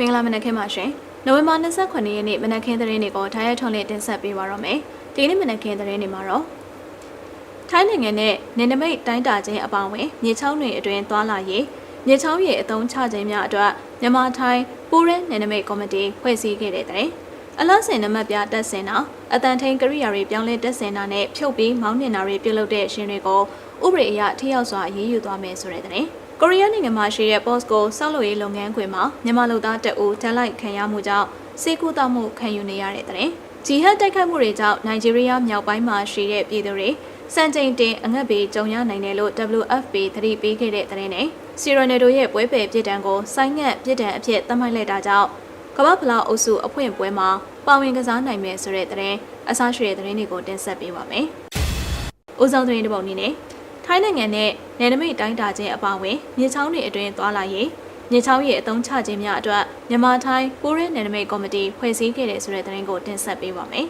မင်္ဂလာမနက်ခင်းပါရှင်နိုဝင်ဘာ29ရက်နေ့မနက်ခင်းသတင်းတွေကိုထားရထုံးလေးတင်ဆက်ပေးပါတော့မယ်ဒီနေ့မနက်ခင်းသတင်းတွေမှာတော့ထိုင်းနိုင်ငံနဲ့နေနမိတ်တိုင်းတာခြင်းအပောင်းဝင်မြေချောင်းတွေအတွင်းသွာလာရေးမြေချောင်းရဲ့အုံချခြင်းများအတွက်မြန်မာထိုင်းပူးရဲနေနမိတ်ကော်မတီဖွဲ့စည်းခဲ့တဲ့တဲ့အလားစင်နမတ်ပြတက်စင်တာအတန်ထိန်ကရိယာတွေပြောင်းလဲတက်စင်တာနဲ့ဖြုတ်ပြီးမောင်းနှင်တာတွေပြုလုပ်တဲ့ရှင်တွေကိုဥပဒေအရထိရောက်စွာအရေးယူသွားမယ်ဆိုတဲ့တဲ့ ကိုရီးယားနိုင်ငံမှာရှိတဲ့ Postco စောက်လို့ရေးလုပ်ငန်းခွင်မှာမြန်မာလူသားတအူဓာတ်လိုက်ခံရမှုကြောင့်စေကူတောက်မှုခံယူနေရတဲ့တဲ့ဂျီဟတ်တိုက်ခိုက်မှုတွေကြောင့်နိုင်ဂျီးရီးယားမြောက်ပိုင်းမှာရှိတဲ့ပြည်သူတွေစံချိန်တင်အငတ်ဘေးကြုံရနိုင်တယ်လို့ WFP သတိပေးခဲ့တဲ့တဲ့နဲ့စီရိုနယ်ဒိုရဲ့ပွဲပယ်ပြည်တံကိုဆိုင်းငံ့ပြည်တံအဖြစ်သတ်မှတ်လိုက်တာကြောင့်ကမ္ဘာဖလားအုပ်စုအဖွင့်ပွဲမှာပါဝင်ကစားနိုင်မယ်ဆိုတဲ့တဲ့အစားရှိတဲ့သတင်းတွေကိုတင်ဆက်ပေးပါမယ်။ဦးဆောင်သတင်းတစ်ပုဒ်အနေနဲ့ ထိုင်းနိုင်ငံနဲ့နယ်နိမိတ်တိုင်းတာခြင်းအပါအဝင်မြေချောင်းတွေအတွင်းသွားလာရေးမြေချောင်းရဲ့အသုံးချခြင်းများအတွက်မြန်မာထိုင်းပူးရဲနယ်နိမိတ်ကော်မတီဖွဲ့စည်းခဲ့တဲ့ဆိုတဲ့သတင်းကိုတင်ဆက်ပေးပါမယ်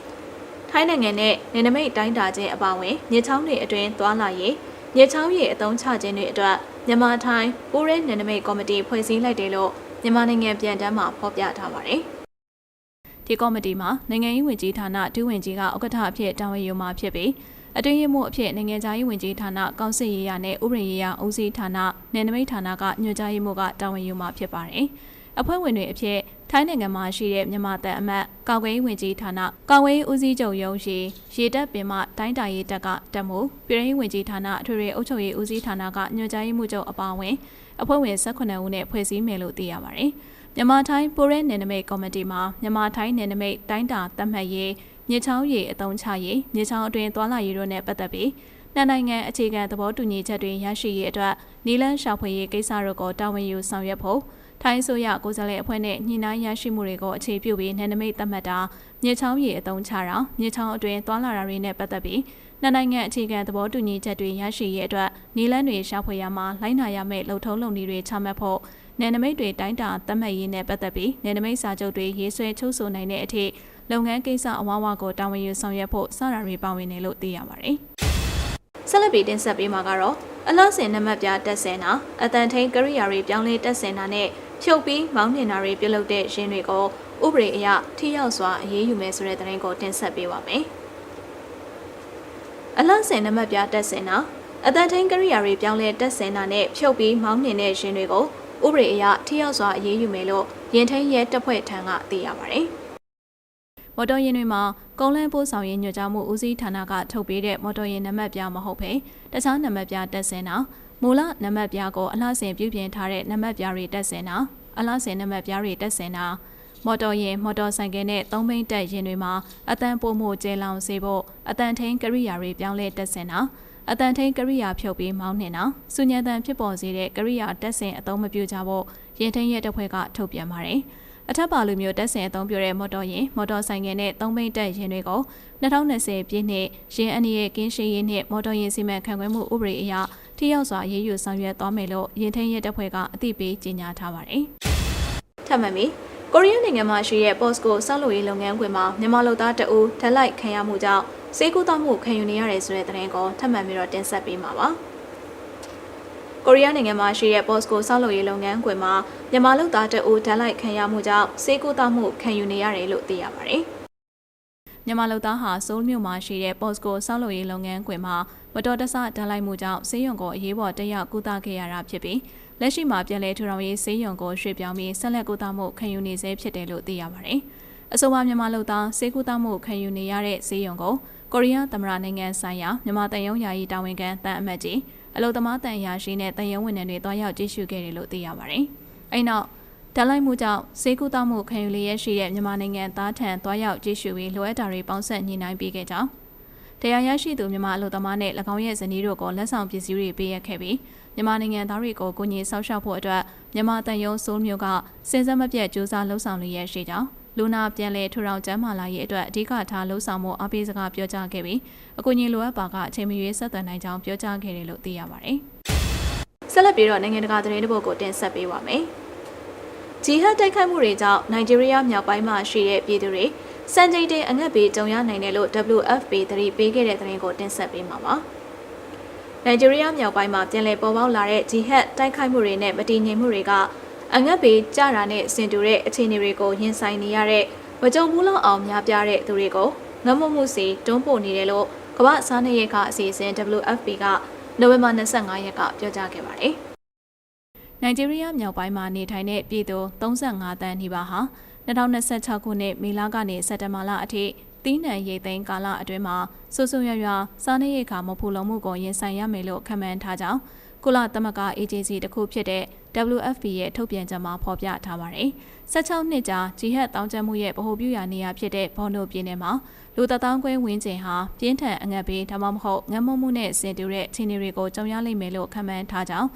။ထိုင်းနိုင်ငံနဲ့နယ်နိမိတ်တိုင်းတာခြင်းအပါအဝင်မြေချောင်းတွေအတွင်းသွားလာရေးမြေချောင်းရဲ့အသုံးချခြင်းတွေအတွက်မြန်မာထိုင်းပူးရဲနယ်နိမိတ်ကော်မတီဖွဲ့စည်းလိုက်တယ်လို့မြန်မာနိုင်ငံပြန်တမ်းမှာဖော်ပြထားပါတယ်။ဒီကော်မတီမှာနိုင်ငံရေးဝန်ကြီးဌာနဒုဝန်ကြီးကဥက္ကဋ္ဌအဖြစ်တာဝန်ယူမှာဖြစ်ပြီး အတွင်းရေးမှုအဖြစ်နိုင်ငံခြားရေးဝန်ကြီးဌာနကောင်စစ်ရေးရာနဲ့ဥပဒေရေးရာဦးစီးဌာနနယ်နိမိတ်ဌာနကညွှန်ကြားရေးမှူးကတာဝန်ယူမှာဖြစ်ပါတယ်။အဖွဲ့ဝင်တွေအဖြစ်ထိုင်းနိုင်ငံမှာရှိတဲ့မြန်မာတပ်အမတ်ကာကွယ်ရေးဝန်ကြီးဌာနကာကွယ်ရေးဦးစီးချုပ်ရုံးရှိရေတပ်ပင်မတိုင်းတာရေးတပ်ကတပ်မှုပြည်ထောင်ဝင်ကြီးဌာနအထွေထွေအုပ်ချုပ်ရေးဦးစီးဌာနကညွှန်ကြားရေးမှူးချုပ်အပါအဝင်အဖွဲ့ဝင်18ဦးနဲ့ဖွဲ့စည်းမယ်လို့သိရပါတယ်။မြန်မာထိုင်းပိုရဲနယ်နိမိတ်ကော်မတီမှာမြန်မာထိုင်းနယ်နိမိတ်တိုင်းတာသတ်မှတ်ရေး မြေချောင်းရည်အတုံးချရေးမြေချောင်းအတွင်းသွာလာရေးတို့နဲ့ပတ်သက်ပြီးနှစ်နိုင်ငံအခြေခံသဘောတူညီချက်တွေရရှိရေးအတွက်နီလန်းရှာဖွေရေးကိစ္စတို့ကိုတာဝန်ယူဆောင်ရွက်ဖို့ထိုင်းဆိုရကိုယ်စားလှယ်အဖွဲ့နဲ့ညှိနှိုင်းရရှိမှုတွေကိုအခြေပြုပြီးနယ်နိမိတ်သတ်မှတ်တာမြေချောင်းရည်အတုံးချတာမြေချောင်းအတွင်းသွာလာတာတွေနဲ့ပတ်သက်ပြီးနှစ်နိုင်ငံအခြေခံသဘောတူညီချက်တွေရရှိရေးအတွက်နီလန်းတွေရှာဖွေရမှာလိုင်းနာရမယ့်လှုပ်ထုံးလုပ်နည်းတွေချမှတ်ဖို့ နယ်နိမိတ်တွေတိုင်းတာသတ်မှတ်ရေးနဲ့ပတ်သက်ပြီးနယ်နိမိတ်စာချုပ်တွေရေးဆွဲချုပ်ဆိုနိုင်တဲ့အထိလုပ်ငန်းကိစ္စအဝါဝါကိုတာဝန်ယူဆောင်ရွက်ဖို့စတာတွေပါဝင်တယ်လို့သိရပါတယ်။ဆက်လက်ပြီးတင်ဆက်ပေးမှာကတော့အလားစင်နံပါတ်ပြတက်စင်တာအတန်ထိန်ကရိယာတွေပြောင်းလဲတက်စင်တာနဲ့ဖြုတ်ပြီးမောင်းနှင်တာတွေပြုလုပ်တဲ့ရင်းတွေကိုဥပဒေအရထိရောက်စွာအရေးယူမယ်ဆိုတဲ့သတင်းကိုတင်ဆက်ပေးပါမယ်။အလားစင်နံပါတ်ပြတက်စင်တာအတန်ထိန်ကရိယာတွေပြောင်းလဲတက်စင်တာနဲ့ဖြုတ်ပြီးမောင်းနှင်တဲ့ရင်းတွေကို ဥပဒေအရထိရောက်စွာအရေးယူမယ်လို့ရင်ထိန်ရဲတပ်ဖွဲ့ထံကသိရပါတယ်။မော်တော်ယာဉ်တွေမှာကုန်းလန်းပို့ဆောင်ရေးညွှန်ကြားမှုဦးစီးဌာနကထုတ်ပေးတဲ့မော်တော်ယာဉ်နံပါတ်ပြမဟုတ်ဘဲတခြားနံပါတ်ပြတက်စင်တာမူလနံပါတ်ပြကိုအလားစင်ပြုပြင်ထားတဲ့နံပါတ်ပြတွေတက်စင်တာအလားစင်နံပါတ်ပြတွေတက်စင်တာမော်တော်ယာဉ်မော်တော်ဆိုင်ကယ်နဲ့သုံးဘိန်းတက်ယာဉ်တွေမှာအတန်ပို့မှုကျဲလောင်စေဖို့အတန်ထိန်ကရိယာတွေပြောင်းလဲတက်စင်တာ အတန်ထိန်ကရိယာဖြုတ်ပြီးမောင်းနှင်တာစုညံတန်ဖြစ်ပေါ်စေတဲ့ကရိယာတက်စင်အသုံးမပြုကြဖို့ရင်ထိန်ရဲ့တပ်ဖွဲ့ကထုတ်ပြန်ပါတယ်။အထက်ပါလူမျိုးတက်ဆင်အသုံးပြုတဲ့မော်တော်ယာဉ်မော်တော်ဆိုင်ငယ်နဲ့သုံးဘိန်းတက်ယာဉ်တွေကို2020ပြည့်နှစ်ယာဉ်အန်ရဲ့ကင်းရှင်းရေးနှင့်မော်တော်ယာဉ်စီမံခန့်ခွဲမှုဥပဒေအရထိရောက်စွာရေးယူဆောင်ရွက်သွားမယ်လို့ရင်ထင်းရဲတပ်ဖွဲ့ကအသိပေးကြေညာထားပါတယ်။ထပ်မံပြီးကိုရီးယားနိုင်ငံမှာရှိတဲ့ Postco ဆောက်လုပ်ရေးလုပ်ငန်းခွင်မှာမြန်မာလူသားတအူဓာတ်လိုက်ခံရမှုကြောင့် စေကူတောက်မှုခံယူနေရတယ်ဆိုတဲ့သတင်းကိုထပ်မံပြီးတော့တင်ဆက်ပေးမှာပါ။ကိုရီးယားနိုင်ငံမှာရှိတဲ့ Postco ဆောက်လုပ်ရေးလုပ်ငန်းခွင်မှာမြန်မာလုပ်သားတအူဓာတ်လိုက်ခံရမှုကြောင့်စေကူတောက်မှုခံယူနေရတယ်လို့သိရပါတယ်။မြန်မာလုပ်သားဟာဆိုးလ်မြို့မှာရှိတဲ့ Postco ဆောက်လုပ်ရေးလုပ်ငန်းခွင်မှာမတော်တဆဓာတ်လိုက်မှုကြောင့်ဆေးရုံကိုအရေးပေါ်တက်ရောက်ကုသခဲ့ရတာဖြစ်ပြီးလက်ရှိမှာပြည်လဲထူထောင်ရေးဆေးရုံကိုရွှေ့ပြောင်းပြီးဆက်လက်ကုသမှုခံယူနေဆဲဖြစ်တယ်လို့သိရပါတယ်။အဆိုပါမြန်မာလုပ်သားဆေးကုသမှုခံယူနေရတဲ့ဆေးရုံကို ကိုရီးယားသမ္မတနိုင်ငံဆိုင်ရာမြန်မာတန်ယုံယာယီတာဝန်ခံတန်အမတ်ကြီးအလုံသမားတန်ရာရှိနဲ့တန်ရုံးဝန်ထမ်းတွေတွားရောက်ကြည့်ရှုခဲ့တယ်လို့သိရပါတယ်။အဲ့နောက်ဓာတ်လိုက်မှုကြောင့်စေကူတောက်မှုခံယူလျက်ရှိတဲ့မြန်မာနိုင်ငံသားထံတွားရောက်ကြည့်ရှုပြီးလိုအပ်တာတွေပေါင်းဆက်ညှိနှိုင်းပေးခဲ့ကြောင်းတရားရရှိသူမြန်မာအလို့သမားနဲ့၎င်းရဲ့ဇနီးတို့ကိုလက်ဆောင်ပစ္စည်းတွေပေးရခဲ့ပြီးမြန်မာနိုင်ငံသားတွေကိုကိုညီဆောက်ရှောက်ဖို့အတွက်မြန်မာတန်ယုံဆိုးမျိုးကစဉ်ဆက်မပြတ်ကြိုးစားလှုံ့ဆော်လျက်ရှိကြောင်း လူနာပြန်လည်ထူထောင်ကျန်းမာလာရေးအတွက်အဓိကထားလှုံ့ဆော်မှုအပိစကားပြောကြားခဲ့ပြီးအကူအညီလိုအပ်ပါကအချိန်မရွေးဆက်သွယ်နိုင်ကြောင်းပြောကြားခဲ့တယ်လို့သိရပါတယ်။ဆက်လက်ပြီးတော့နိုင်ငံတကာသတင်းတပုတ်ကိုတင်ဆက်ပေးပါမယ်။ဂျီဟတ်တိုက်ခိုက်မှုတွေကြောင့်နိုင်ဂျီးရီးယားမြောက်ပိုင်းမှာရှိတဲ့ပြည်သူတွေစံချိန်တင်အငတ်ဘေးကြုံရနိုင်တယ်လို့ WFP သတိပေးခဲ့တဲ့သတင်းကိုတင်ဆက်ပေးမှာပါ။နိုင်ဂျီးရီးယားမြောက်ပိုင်းမှာပြန်လည်ပေါ်ပေါက်လာတဲ့ဂျီဟတ်တိုက်ခိုက်မှုတွေနဲ့မတည်ငြိမ်မှုတွေက အအငတ်ပေကြတာနဲ့ဆင်တူတဲ့အခြေအနေတွေကိုရင်ဆိုင်နေရတဲ့မကြုံဘူးလောက်အောင်များပြားတဲ့သူတွေကိုငတ်မမှုစီတွန်းပို့နေတယ်လို့ကမ္ဘာစားနပ်ရိက္ခအစီအစဉ် WFP ကနိုဝင်ဘာ25ရက်ကပြောကြားခဲ့ပါတယ်။နိုင်ဂျီးရီးယားမြောက်ပိုင်းမှာနေထိုင်တဲ့ပြည်သူ35တန်းနီးပါးဟာ2026ခုနှစ်မေလကနေစက်တဘာလအထိတီးနှံရိတ်သိမ်းကာလအတွင်းမှာဆူဆူရွရွစားနပ်ရိက္ခမဖူလုံမှုကိုရင်ဆိုင်ရမယ်လို့ခန့်မှန်းထားကြောင်းကုလသမဂ္ဂ agency တစ်ခုဖြစ်တဲ့ WFP ရဲ့ထုတ်ပြန်ချက်မှာဖော်ပြထားပါတယ်။16နှစ်ကြာဂျီဟက်တောင်းကျမ်းမှုရဲ့ဗဟိုပြုရာနေရာဖြစ်တဲ့ဘော်နိုပြည်နယ်မှာလူတထောင်ခွဲဝင်းကျင်ဟာပြင်းထန်အငတ်ပေးဒါမှမဟုတ်ငတ်မမှုနဲ့ဆင်တူတဲ့အခြေအနေတွေကိုကြုံရလိမ့်မယ်လို့ခန့်မှန်းထားကြောင်း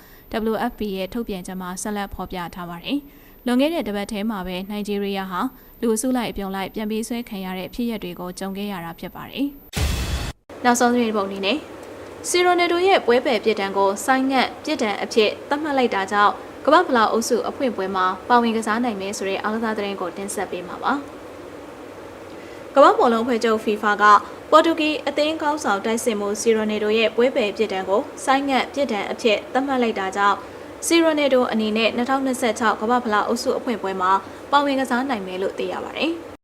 WFP ရဲ့ထုတ်ပြန်ချက်မှာဆက်လက်ဖော်ပြထားပါတယ်။လွန်ခဲ့တဲ့တပတ်ထဲမှာပဲနိုင်ဂျီးရီးယားဟာလူအစုလိုက်အပြုံလိုက်ပြန်ပြီးဆွဲခံရတဲ့ဖြစ်ရပ်တွေကိုကြုံခဲ့ရတာဖြစ်ပါတယ်။နောက်ဆုံးသတင်းပုံအနေနဲ့စီရိုနယ်ဒိုရဲ့ပွဲပယ်ပြစ်ဒဏ်ကိုဆိုင်းငံ့ပြစ်ဒဏ်အဖြစ်သတ်မှတ်လိုက်တာကြောင့် ကမ္ဘာဖလားအုပ်စုအဖွင့်ပွဲမှာပါဝင်ကစားနိုင်မယ်ဆိုတဲ့အားကစားသတင်းကိုတင်ဆက်ပေးမှာပါ။ကမ္ဘာဘောလုံးဖွဲ့ချုပ် FIFA ကပေါ်တူဂီအသင်းကောင်းဆောင်တိုက်စစ်မှုစီရိုနယ်ဒိုရဲ့ပွဲပယ်ပြစ်ဒဏ်ကိုဆိုင်းငံ့ပြစ်ဒဏ်အဖြစ်သတ်မှတ်လိုက်တာကြောင့်စီရိုနယ်ဒိုအနေနဲ့2026ကမ္ဘာဖလားအုပ်စုအဖွင့်ပွဲမှာပါဝင်ကစားနိုင်မယ်လို့သိရပါတယ်။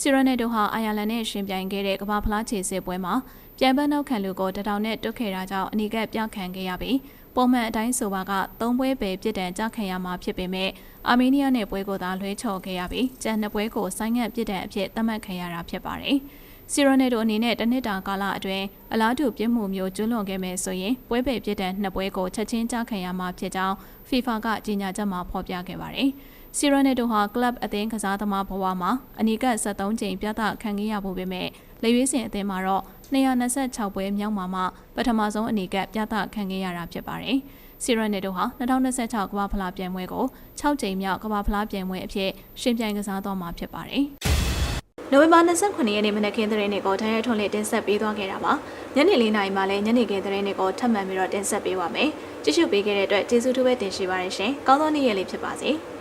စီရိုနယ်ဒိုဟာအိုင်ယာလန်နဲ့ရှင်ပြိုင်ခဲ့တဲ့ကမ္ဘာဖလားခြေစစ်ပွဲမှာပြန်ပန်းနောက်ခံလူကိုတထောင်နဲ့တွတ်ခဲ့တာကြောင့်အနီကပ်ပြောင်းခံခဲ့ရပြီးပုံမှန်အတိုင်းဆိုပါကသုံးပွဲပဲပြစ်ဒဏ်ကြခံရမှာဖြစ်ပေမဲ့အာမေးနီးယားနဲ့ပွဲကိုသာလွှဲချော်ခဲ့ရပြီးကျန်နှစ်ပွဲကိုဆိုင်းငံ့ပြစ်ဒဏ်အဖြစ်သတ်မှတ်ခံရတာဖြစ်ပါတယ်။စီရိုနယ်ဒိုအနေနဲ့တနစ်တာကာလအတွင်းအလားတူပြစ်မှုမျိုးကျွလွန်ခဲ့မယ်ဆိုရင်ပွဲပယ်ပြစ်ဒဏ်နှစ်ပွဲကိုချက်ချင်းကြခံရမှာဖြစ်ကြောင်း FIFA ကကြေညာချက်မှာဖော်ပြခဲ့ပါတယ်။ စီရိုနယ်ဒိုဟာကလပ်အသင်းကစားသမားဘဝမှာအနီကပ်73ကြိမ်ပြသခံခဲ့ရဖို့ပေမဲ့လေရွေးစင်အသင်းမှာတော့226ပွဲမြောက်မှာမှပထမဆုံးအနေကပြသခံခဲ့ရတာဖြစ်ပါတယ်။စီရနယ်တို့ဟာ2026ကမ္ဘာဖလားပြိုင်ပွဲကို6ကြိမ်မြောက်ကမ္ဘာဖလားပြိုင်ပွဲအဖြစ်ရှင်ပြိုင်ကစားသွားမှာဖြစ်ပါတယ်။နိုဝင်ဘာ29ရက်နေ့မနက်ခင်းသတင်းတွေကိုထိုင်းရထွန်လေးတင်ဆက်ပေးသွားခဲ့တာပါ။ညနေ၄နာရီမှလည်းညနေခင်းသတင်းတွေကိုထပ်မံပြီးတော့တင်ဆက်ပေးပါမယ်။ကြည့်ရှုပေးခဲ့တဲ့အတွက်ကျေးဇူးတူပဲတင်ရှိပါတယ်ရှင်။ကောင်းသောနေ့ရက်လေးဖြစ်ပါစေ။